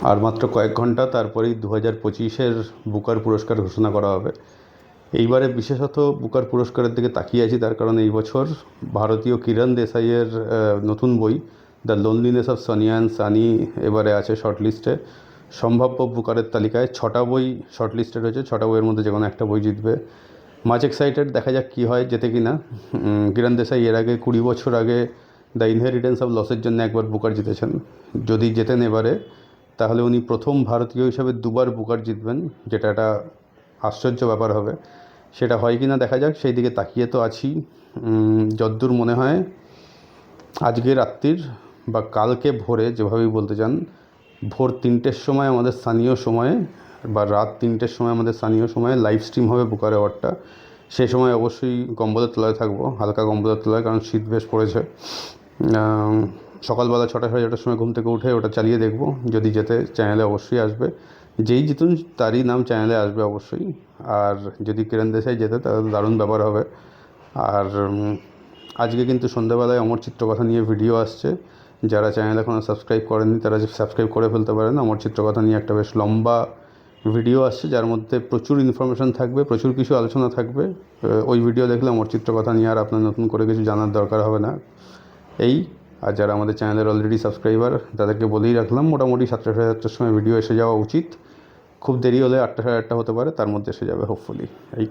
আর মাত্র কয়েক ঘণ্টা তারপরেই দু হাজার পঁচিশের বুকার পুরস্কার ঘোষণা করা হবে। এইবারে বিশেষত বুকার পুরস্কারের দিকে তাকিয়ে আছি তার কারণ এই বছর ভারতীয় কিরণ দেসাইয়ের আহ, নতুন বই the loneliness of Sonia and Sunny এবারে আছে শর্ট লিস্টে সম্ভাব্য বুকারের তালিকায় ছটা বই শর্ট লিস্টেড হয়েছে ছটা বইয়ের মধ্যে যে কোনো একটা বই জিতবে। মাচ এক্সাইটেড দেখা যাক কী হয় যেতে কি না কিরণ দেশাই এর আগে কুড়ি বছর আগে দ্য ইনহেরিটেন্স অফ লসের জন্য একবার বুকার জিতেছেন। যদি জেতেন এবারে তাহলে উনি প্রথম ভারতীয় হিসাবে দুবার বুকার জিতবেন, যেটা একটা আশ্চর্য ব্যাপার হবে। সেটা হয় কি না দেখা যাক, সেই দিকে তাকিয়ে তো আছি। যদ্দূর মনে হয়, আজকে রাত্রির বা কালকে ভোরে যেভাবেই বলতে চান, ভোর তিনটের সময় আমাদের স্থানীয় সময়ে বা রাত তিনটের সময় আমাদের স্থানীয় সময়ে লাইভ স্ট্রিম হবে বুকার অ্যাওয়ার্ডটা। সে সময় অবশ্যই কম্বলের তলায় থাকব, হালকা কম্বলের তলায়, কারণ শীত বেশ পড়েছে। সকালবেলা ছটা সাড়ে ছটার সময় ঘুম থেকে উঠে ওটা চালিয়ে দেখব। যদি যেতে চ্যানেলে অবশ্যই আসবে। যেই জিতুন তারই নাম চ্যানেলে আসবে অবশ্যই। আর যদি কিরণ দেশাই যেতে, তাহলে দারুণ ব্যাপার হবে। আর আজকে কিন্তু সন্ধ্যাবেলায় অমর চিত্রকথা নিয়ে ভিডিও আসছে। যারা চ্যানেল এখনও সাবস্ক্রাইব করেননি, তারা সাবস্ক্রাইব করে ফেলতে পারেন। অমর চিত্রকথা নিয়ে একটা বেশ লম্বা ভিডিও আসছে, যার মধ্যে প্রচুর ইনফরমেশন থাকবে, প্রচুর কিছু আলোচনা থাকবে। ওই ভিডিও দেখলে অমর চিত্রকথা নিয়ে আর আপনার নতুন করে কিছু জানার দরকার হবে না। এই আর যারা আমাদের চ্যানেলের অলরেডি সাবস্ক্রাইবার তাদেরকে বলেই রাখলাম, মোটামুটি সাতটা সাড়ে সাতটার সময় ভিডিও এসে যাওয়া উচিত। খুব দেরি হলে আটটা সাড়ে আটটা হতে পারে, তার মধ্যে এসে যাবে হোপফুলি এই